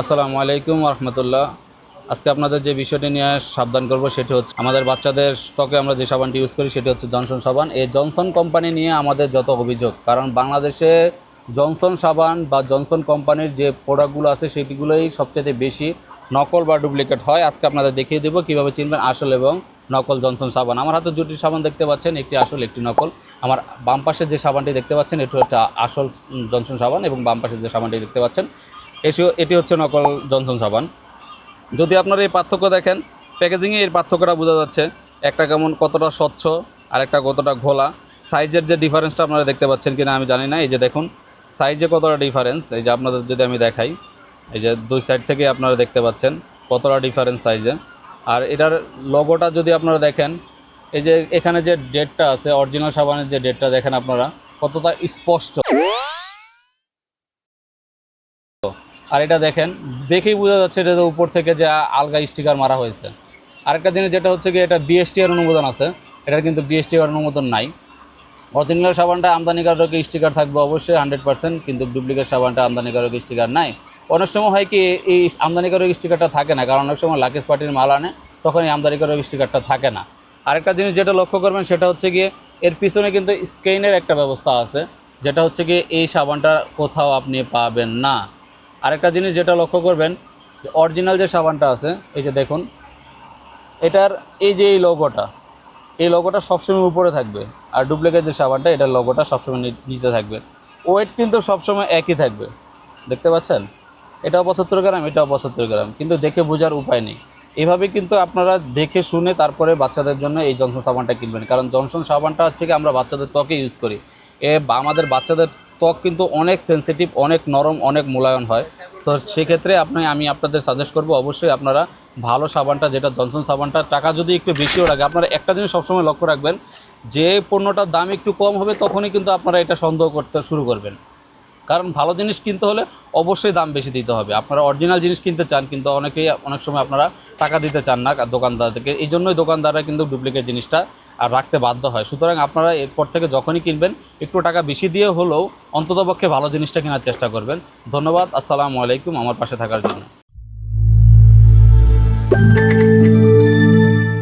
আসসালামু আলাইকুম রহমতুল্লাহ আজকে আপনাদের যে বিষয়টি নিয়ে সাবধান করব সেটি হচ্ছে, আমাদের বাচ্চাদের ত্বকে আমরা যে সাবানটি ইউজ করি সেটি হচ্ছে জনসন সাবান। এই জনসন কোম্পানি নিয়ে আমাদের যত অভিযোগ, কারণ বাংলাদেশে জনসন সাবান বা জনসন কোম্পানির যে প্রোডাক্টগুলো আছে সেটিগুলোই সবচেয়ে বেশি নকল বা ডুপ্লিকেট হয়। আজকে আপনাদের দেখিয়ে দেবো কীভাবে চিনবেন আসল এবং নকল জনসন সাবান। আমার হাতে দুটি সাবান দেখতে পাচ্ছেন, একটি আসল, একটি নকল। আমার বাম পাশে যে সাবানটি দেখতে পাচ্ছেন, এটি হচ্ছে আসল জনসন সাবান এবং বাম পাশে যে সাবানটি দেখতে পাচ্ছেন। এসিও এটি হচ্ছে নকল জনসন সাবান। যদি আপনারা এই পার্থক্য দেখেন, প্যাকেজিংয়ে এর পার্থক্যটা বোঝা যাচ্ছে, একটা কেমন কতটা স্বচ্ছ আর একটা কতটা ঘোলা। সাইজের যে ডিফারেন্সটা আপনারা দেখতে পাচ্ছেন কিনা আমি জানি না, এই যে দেখুন, সাইজে কতটা ডিফারেন্স, এই যে আপনাদের যদি আমি দেখাই, এই যে দুই সাইড থেকে আপনারা দেখতে পাচ্ছেন কতটা ডিফারেন্স সাইজে। আর এটার লগোটা যদি আপনারা দেখেন, এই যে এখানে যে ডেটটা আছে, অরিজিনাল সাবানের যে ডেটটা দেখেন আপনারা, কতটা স্পষ্ট। আর এটা দেখেন, দেখেই বোঝা যাচ্ছে এটা উপর থেকে যে আলগা স্টিকার মারা হয়েছে। আরেকটা জিনিস যেটা হচ্ছে কি, এটা বিএসটি এর অনুমোদন আছে। এটার কিন্তু বিএসটি এর অনুমোদন নাই। অরিজিনাল সাবানটা আমদানিকারক স্টিকার থাকবে অবশ্যই হান্ড্রেড পার্সেন্ট, কিন্তু ডুপ্লিকেট সাবানটা আমদানিকারক স্টিকার নাই। অনেক সময় হয় কি, এই আমদানিকারক স্টিকারটা থাকে না, কারণ অনেক সময় লাকেশ পার্টির মাল আনে তখন এই আমদানিকারক স্টিকারটা থাকে না। আরেকটা জিনিস যেটা লক্ষ্য করবেন, সেটা হচ্ছে গিয়ে এর পিছনে কিন্তু স্কেইনের একটা ব্যবস্থা আছে, যেটা হচ্ছে গিয়ে এই সাবানটা কোথাও আপনি পাবেন না। আরেকটা জিনিস যেটা লক্ষ্য করবেন, যে অরিজিনাল যে সাবানটা আছে, এই যে দেখুন, এটার এই যে এই লোগোটা এই লোগোটা সবসময় উপরে থাকবে। আর ডুপ্লিকেট যে সাবানটা, এটার লোগোটা সবসময় নিচে থাকবে। ওয়েট কিন্তু সবসময় একই থাকবে। দেখতে পাচ্ছেন? এটাও পঁচাত্তর গ্রাম এটাও পঁচাত্তর গ্রাম। কিন্তু দেখে বোঝার উপায় নেই। এইভাবে কিন্তু আপনারা দেখে শুনে তারপরে বাচ্চাদের জন্য এই জনসন সাবানটা কিনবেন। কারণ জনসন সাবানটা হচ্ছে কি, আমরা বাচ্চাদের ত্বকে ইউজ করি। এ আমাদের বাচ্চাদের ত্বক কিন্তু অনেক সেনসিটিভ অনেক নরম, অনেক মূল্যায়ন হয়। তো সেক্ষেত্রে আপনি, আমি আপনাদের সাজেস্ট করব, অবশ্যই আপনারা ভালো সাবানটা, যেটা জনসন সাবানটা, টাকা যদি একটু বেশিও লাগে আপনারা একটা জিনিস সবসময় লক্ষ্য রাখবেন, যে পণ্যটার দাম একটু কম হবে তখনই কিন্তু আপনারা এটা সন্দেহ করতে শুরু করবেন। কারণ ভালো জিনিস কিনতে হলে অবশ্যই দাম বেশি দিতে হবে। আপনারা অরিজিনাল জিনিস কিনতে চান, কিন্তু অনেকেই, অনেক সময় আপনারা টাকা দিতে চান না দোকানদার থেকে। এই জন্যই দোকানদাররা কিন্তু ডুপ্লিকেট জিনিসটা আর রাখতে বাধ্য হয়। সুতরাং আপনারা এরপর থেকে যখনই কিনবেন, একটু টাকা বেশি দিয়ে হলেও অন্ততপক্ষে ভালো জিনিসটা কেনার চেষ্টা করবেন। ধন্যবাদ, আসসালামু আলাইকুম আমার পাশে থাকার জন্য।